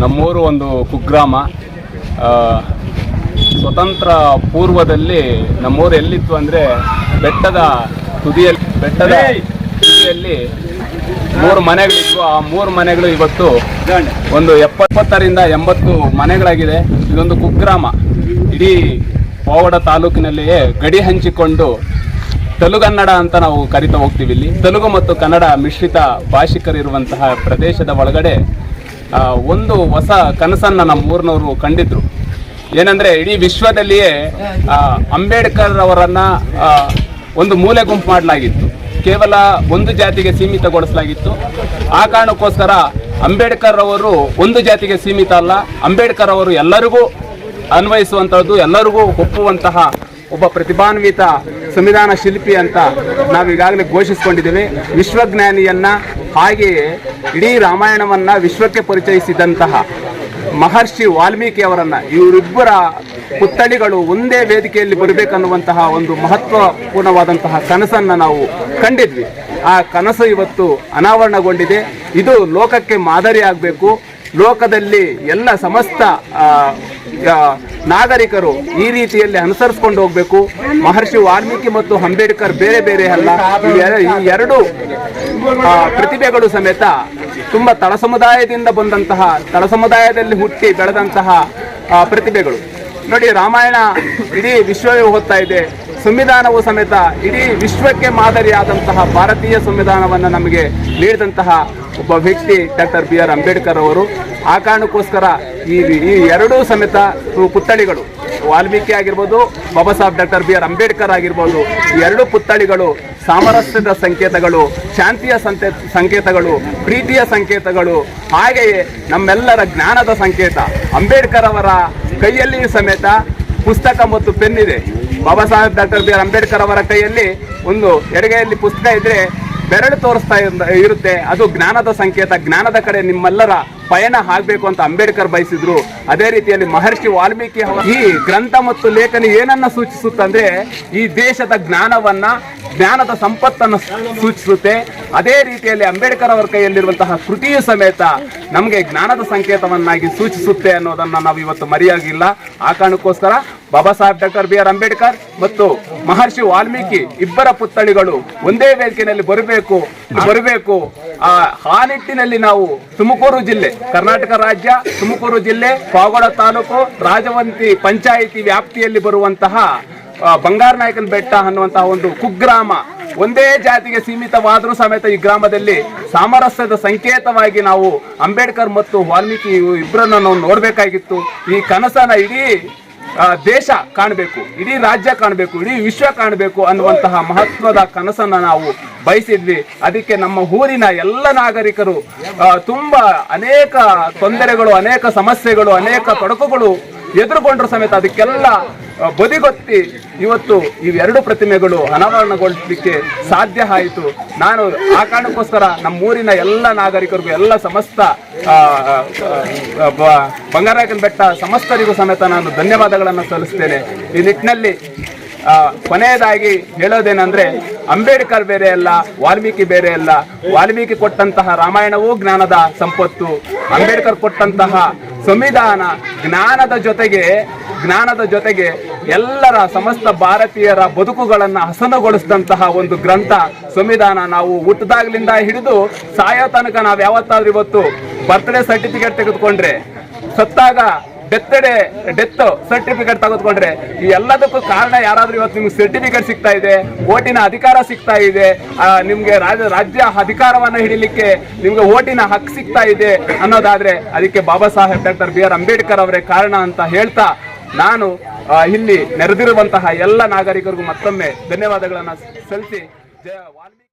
ನಮ್ಮೂರು ಒಂದು ಕುಗ್ರಾಮ. ಆ, ಸ್ವತಂತ್ರ ಪೂರ್ವದಲ್ಲಿ ನಮ್ಮೂರು ಎಲ್ಲಿತ್ತು ಅಂದರೆ ಬೆಟ್ಟದ ತುದಿಯಲ್ಲಿ ಬೆಟ್ಟದ ತುದಿಯಲ್ಲಿ ಮೂರು ಮನೆಗಳಿತ್ತು ಆ ಮೂರು ಮನೆಗಳು ಇವತ್ತು ಒಂದು ಎಪ್ಪತ್ತರಿಂದ ಎಂಬತ್ತು ಮನೆಗಳಾಗಿದೆ. ಇದೊಂದು ಕುಗ್ರಾಮ. ಇಡೀ ಪೋವಡ ತಾಲೂಕಿನಲ್ಲಿಯೇ ಗಡಿ ಹಂಚಿಕೊಂಡು ತೆಲುಗನ್ನಡ ಅಂತ ನಾವು ಕರಿತಾ ಹೋಗ್ತೀವಿ ಇಲ್ಲಿ. ತೆಲುಗು ಮತ್ತು ಕನ್ನಡ ಮಿಶ್ರಿತ ಭಾಷಿಕರಿರುವಂತಹ ಪ್ರದೇಶದ ಒಳಗಡೆ ಒಂದು ಹೊಸ ಕನಸನ್ನು ನಮ್ಮ ಊರಿನವರು ಕಂಡಿದ್ರು. ಏನಂದ್ರೆ ಇಡೀ ವಿಶ್ವದಲ್ಲಿಯೇ ಅಂಬೇಡ್ಕರ್ ಅವರನ್ನು ಒಂದು ಮೂಲೆ ಗುಂಪು ಮಾಡಲಾಗಿತ್ತು. ಕೇವಲ ಒಂದು ಜಾತಿಗೆ ಸೀಮಿತಗೊಳಿಸಲಾಗಿತ್ತು. ಆ ಕಾರಣಕ್ಕೋಸ್ಕರ ಅಂಬೇಡ್ಕರ್ ಅವರು ಒಂದು ಜಾತಿಗೆ ಸೀಮಿತ ಅಲ್ಲ, ಅಂಬೇಡ್ಕರ್ ಅವರು ಎಲ್ಲರಿಗೂ ಅನ್ವಯಿಸುವಂಥದ್ದು ಎಲ್ಲರಿಗೂ ಒಪ್ಪುವಂತಹ ಒಬ್ಬ ಪ್ರತಿಭಾನ್ವಿತ ಸಂವಿಧಾನ ಶಿಲ್ಪಿ ಅಂತ ನಾವು ಈಗಾಗಲೇ ಘೋಷಿಸಿಕೊಂಡಿದ್ದೀವಿ. ವಿಶ್ವಜ್ಞಾನಿಯನ್ನ ಹಾಗೆಯೇ ಇಡೀ ರಾಮಾಯಣವನ್ನ ವಿಶ್ವಕ್ಕೆ ಪರಿಚಯಿಸಿದಂತಹ ಮಹರ್ಷಿ ವಾಲ್ಮೀಕಿ ಅವರನ್ನ ಇವರಿಬ್ಬರ ಪುತ್ಥಳಿಗಳು ಒಂದೇ ವೇದಿಕೆಯಲ್ಲಿ ಬರಬೇಕನ್ನುವಂತಹ ಒಂದು ಮಹತ್ವಪೂರ್ಣವಾದಂತಹ ಕನಸನ್ನ ನಾವು ಕಂಡಿದ್ವಿ. ಆ ಕನಸು ಇವತ್ತು ಅನಾವರಣಗೊಂಡಿದೆ. ಇದು ಲೋಕಕ್ಕೆ ಮಾದರಿಯಾಗಬೇಕು. ಲೋಕದಲ್ಲಿ ಎಲ್ಲ ಸಮಸ್ತ ನಾಗರಿಕರು ಈ ರೀತಿಯಲ್ಲಿ ಅನುಸರಿಸ್ಕೊಂಡು ಹೋಗಬೇಕು. ಮಹರ್ಷಿ ವಾಲ್ಮೀಕಿ ಮತ್ತು ಅಂಬೇಡ್ಕರ್ ಬೇರೆ ಬೇರೆ ಅಲ್ಲ. ಈ ಎರಡು ಪ್ರತಿಭೆಗಳು ಸಮೇತ ತುಂಬ ತಳ ಸಮುದಾಯದಿಂದ ಬಂದಂತಹ ತಳ ಸಮುದಾಯದಲ್ಲಿ ಹುಟ್ಟಿ ಬೆಳೆದಂತಹ ಪ್ರತಿಭೆಗಳು. ನೋಡಿ, ರಾಮಾಯಣ ಇಡೀ ವಿಶ್ವವೇ ಓದ್ತಾ ಇದೆ. ಸಂವಿಧಾನವು ಸಮೇತ ಇಡೀ ವಿಶ್ವಕ್ಕೆ ಮಾದರಿಯಾದಂತಹ ಭಾರತೀಯ ಸಂವಿಧಾನವನ್ನು ನಮಗೆ ನೀಡಿದಂತಹ ಒಬ್ಬ ವ್ಯಕ್ತಿ ಡಾಕ್ಟರ್ ಬಿ ಆರ್ ಅಂಬೇಡ್ಕರ್ ಅವರು. ಆ ಕಾರಣಕ್ಕೋಸ್ಕರ ಈ ಈ ಎರಡೂ ಸಮೇತ ಪುತ್ಥಳಿಗಳು. ವಾಲ್ಮೀಕಿ ಆಗಿರ್ಬೋದು, Baba Saheb doctor B R Ambedkar ಆಗಿರ್ಬೋದು ಎರಡು ಪುತ್ಥಳಿಗಳು ಸಾಮರಸ್ಯದ ಸಂಕೇತಗಳು, ಶಾಂತಿಯ ಸಂತೆ ಸಂಕೇತಗಳು, ಪ್ರೀತಿಯ ಸಂಕೇತಗಳು, ಹಾಗೆಯೇ ನಮ್ಮೆಲ್ಲರ ಜ್ಞಾನದ ಸಂಕೇತ. ಅಂಬೇಡ್ಕರ್ ಅವರ ಕೈಯಲ್ಲಿ ಸಮೇತ ಪುಸ್ತಕ ಮತ್ತು ಪೆನ್ ಇದೆ. Baba Saheb doctor B R Ambedkar ಅವರ ಕೈಯಲ್ಲಿ ಒಂದು ಎಡಗೈಯಲ್ಲಿ ಪುಸ್ತಕ ಇದ್ರೆ ಬೆರಳು ತೋರಿಸ್ತಾ ಇರ್- ಇರುತ್ತೆ. ಅದು ಜ್ಞಾನದ ಸಂಕೇತ. ಜ್ಞಾನದ ಕಡೆ ನಿಮ್ಮೆಲ್ಲರ ಪಯಣ ಆಗ್ಬೇಕು ಅಂತ ಅಂಬೇಡ್ಕರ್ ಬಯಸಿದ್ರು. ಅದೇ ರೀತಿಯಲ್ಲಿ ಮಹರ್ಷಿ ವಾಲ್ಮೀಕಿ ಈ ಗ್ರಂಥ ಮತ್ತು ಲೇಖನ ಏನನ್ನ ಸೂಚಿಸುತ್ತಂದ್ರೆ ಈ ದೇಶದ ಜ್ಞಾನವನ್ನ, ಜ್ಞಾನದ ಸಂಪತ್ತನ್ನು ಸೂಚಿಸುತ್ತೆ. ಅದೇ ರೀತಿಯಲ್ಲಿ ಅಂಬೇಡ್ಕರ್ ಅವರ ಕೈಯಲ್ಲಿರುವಂತಹ ಕೃತಿಯು ಸಮೇತ ನಮಗೆ ಜ್ಞಾನದ ಸಂಕೇತವನ್ನಾಗಿ ಸೂಚಿಸುತ್ತೆ ಅನ್ನೋದನ್ನ ನಾವು ಇವತ್ತು ಮರೆಯಾಗಿಲ್ಲ. ಆ ಕಾರಣಕ್ಕೋಸ್ಕರ Baba Saheb doctor B R Ambedkar ಮತ್ತು ಮಹರ್ಷಿ ವಾಲ್ಮೀಕಿ ಇಬ್ಬರ ಪುತ್ಥಳಿಗಳು ಒಂದೇ ವೇದಿಕೆಯಲ್ಲಿ ಬರಬೇಕು ಬರಬೇಕು. ಆ ಆ ನಿಟ್ಟಿನಲ್ಲಿ ನಾವು ತುಮಕೂರು ಜಿಲ್ಲೆ, ಕರ್ನಾಟಕ ರಾಜ್ಯ, ತುಮಕೂರು ಜಿಲ್ಲೆ ಪಾವಗಡ ತಾಲೂಕು, ರಾಜವಂತಿ ಪಂಚಾಯಿತಿ ವ್ಯಾಪ್ತಿಯಲ್ಲಿ ಬರುವಂತಹ ಬಂಗಾರನಾಯಕನ ಬೆಟ್ಟ ಅನ್ನುವಂತಹ ಒಂದು ಕುಗ್ರಾಮ. ಒಂದೇ ಜಾತಿಗೆ ಸೀಮಿತವಾದರೂ ಸಮೇತ ಈ ಗ್ರಾಮದಲ್ಲಿ ಸಾಮರಸ್ಯದ ಸಂಕೇತವಾಗಿ ನಾವು ಅಂಬೇಡ್ಕರ್ ಮತ್ತು ವಾಲ್ಮೀಕಿ ಇಬ್ಬರನ್ನ ನಾವು ನೋಡಬೇಕಾಗಿತ್ತು. ಈ ಕನಸನ್ನ ಇಡೀ ದೇಶ ಕಾಣಬೇಕು, ಇಡೀ ರಾಜ್ಯ ಕಾಣಬೇಕು, ಇಡೀ ವಿಶ್ವ ಕಾಣಬೇಕು ಅನ್ನುವಂತಹ ಮಹತ್ವದ ಕನಸನ್ನ ನಾವು ಬಯಸಿದ್ವಿ. ಅದಕ್ಕೆ ನಮ್ಮ ಊರಿನ ಎಲ್ಲ ನಾಗರಿಕರು ತುಂಬ ಅನೇಕ ತೊಂದರೆಗಳು, ಅನೇಕ ಸಮಸ್ಯೆಗಳು, ಅನೇಕ ತೊಡಕುಗಳು ಎದುರುಗೊಂಡ್ರು ಸಮೇತ ಅದಕ್ಕೆಲ್ಲ ಬದಿಗೊತ್ತಿ ಇವತ್ತು ಇವೆರಡು ಪ್ರತಿಮೆಗಳು ಅನಾವರಣಗೊಳಿಸಲಿಕ್ಕೆ ಸಾಧ್ಯ ಆಯಿತು. ನಾನು ಆ ಕಾರಣಕ್ಕೋಸ್ಕರ ನಮ್ಮೂರಿನ ಎಲ್ಲ ನಾಗರಿಕರಿಗೂ, ಎಲ್ಲ ಸಮಸ್ತ ಬಂಗಾರಾಯಕನ ಬೆಟ್ಟ ಸಮಸ್ತರಿಗೂ ಸಮೇತ ನಾನು ಧನ್ಯವಾದಗಳನ್ನು ಸಲ್ಲಿಸ್ತೇನೆ. ಈ ನಿಟ್ಟಿನಲ್ಲಿ ಕೊನೆಯದಾಗಿ ಹೇಳೋದೇನೆಂದರೆ, ಅಂಬೇಡ್ಕರ್ ಬೇರೆ ಅಲ್ಲ, ವಾಲ್ಮೀಕಿ ಬೇರೆ ಅಲ್ಲ, ವಾಲ್ಮೀಕಿ ಕೊಟ್ಟಂತಹ ರಾಮಾಯಣವೂ ಜ್ಞಾನದ ಸಂಪತ್ತು, ಅಂಬೇಡ್ಕರ್ ಕೊಟ್ಟಂತಹ ಸಂವಿಧಾನ ಜ್ಞಾನದ ಜೊತೆಗೆ ಜ್ಞಾನದ ಜೊತೆಗೆ ಎಲ್ಲರ ಸಮಸ್ತ ಭಾರತೀಯರ ಬದುಕುಗಳನ್ನ ಹಸನಗೊಳಿಸಿದಂತಹ ಒಂದು ಗ್ರಂಥ ಸಂವಿಧಾನ ನಾವು ಹುಟ್ಟದಾಗ್ಲಿಂದ ಹಿಡಿದು ಸಾಯೋ ತನಕ ನಾವು ಯಾವತ್ತಾದ್ರೂ ಇವತ್ತು ಬರ್ತ್ಡೇ ಸರ್ಟಿಫಿಕೇಟ್ ತೆಗೆದುಕೊಂಡ್ರೆ ಸತ್ತಾಗ ಡೆತ್ತಡೆ ಡೆತ್ ಸರ್ಟಿಫಿಕೇಟ್ ತೆಗೆದುಕೊಂಡ್ರೆ, ಈ ಎಲ್ಲದಕ್ಕೂ ಕಾರಣ ಯಾರಾದ್ರೂ ಇವತ್ತು ನಿಮ್ಗೆ ಸರ್ಟಿಫಿಕೇಟ್ ಸಿಗ್ತಾ ಇದೆ, ಓಟಿನ ಅಧಿಕಾರ ಸಿಗ್ತಾ ಇದೆ ನಿಮ್ಗೆ ರಾಜ್ಯ ಅಧಿಕಾರವನ್ನ ಹಿಡಿಲಿಕ್ಕೆ ನಿಮ್ಗೆ ಓಟಿನ ಹಕ್ ಸಿಗ್ತಾ ಇದೆ ಅನ್ನೋದಾದ್ರೆ ಅದಕ್ಕೆ Baba Saheb doctor B R Ambedkar ಅವರೇ ಕಾರಣ ಅಂತ ಹೇಳ್ತಾ ನಾನು ಇಲ್ಲಿ ನೆರೆದಿರುವಂತಹ ಎಲ್ಲ ನಾಗರಿಕರಿಗೂ ಮತ್ತೊಮ್ಮೆ ಧನ್ಯವಾದಗಳನ್ನ ಸಲ್ಲಿಸಿ. ಜಯ